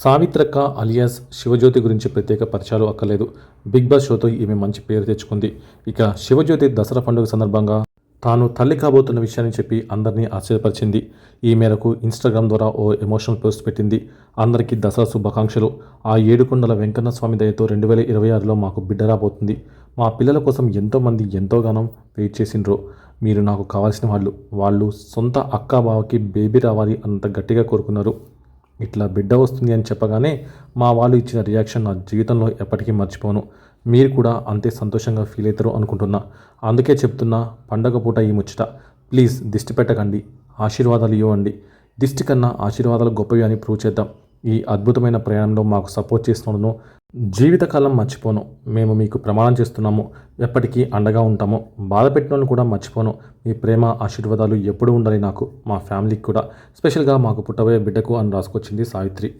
సావిత్రక్క alias Shivajyothi గురించి ప్రత్యేక పరిచయాలు అక్కర్లేదు. బిగ్ బాస్ షోతో ఈమె మంచి పేరు తెచ్చుకుంది. ఇక శివజ్యోతి దసరా పండుగ సందర్భంగా తాను తల్లి కాబోతున్న విషయాన్ని చెప్పి అందరినీ ఆశ్చర్యపరిచింది. ఈ మేరకు ఇన్స్టాగ్రామ్ ద్వారా ఓ ఎమోషనల్ పోస్ట్ పెట్టింది. అందరికీ దసరా శుభాకాంక్షలు. ఆ ఏడుకొండల వెంకన్న స్వామి దయతో రెండు వేల ఇరవై ఆరులో మాకు బిడ్డ రాబోతుంది. మా పిల్లల కోసం ఎంతోమంది ఎంతోగానో వెయిట్ చేసిండ్రు. మీరు నాకు కావాల్సిన వాళ్ళు. వాళ్ళు సొంత అక్క బావకి బేబీ రావాలి అంత గట్టిగా కోరుకున్నారు. ఇట్లా బిడ్డ వస్తుంది అని చెప్పగానే మా వాళ్ళు ఇచ్చిన రియాక్షన్ నా జీవితంలో ఎప్పటికీ మర్చిపోను. మీరు కూడా అంతే సంతోషంగా ఫీల్ అవుతారు అనుకుంటున్నా. అందుకే చెప్తున్నా పండగ పూట ఈ ముచ్చట. ప్లీజ్ దిష్టి పెట్టకండి. ఆశీర్వాదాలు ఇవ్వండి. దిష్టి కన్నా ఆశీర్వాదాలు గొప్పవి అని ప్రూవ్ చేద్దాం. ఈ అద్భుతమైన ప్రయాణంలో మాకు సపోర్ట్ చేస్తున్నందుకు జీవితకాలం మర్చిపోను. మేము మీకు ప్రమాణం చేస్తున్నాము. ఎప్పటికీ అండగా ఉంటాము. బాధ పెట్టిన కూడా మర్చిపోను. మీ ప్రేమ ఆశీర్వాదాలు ఎప్పుడు ఉండాలి నాకు. మా ఫ్యామిలీకి కూడా. స్పెషల్గా మాకు పుట్టబోయే బిడ్డకు అని రాసుకొచ్చింది సావిత్రి.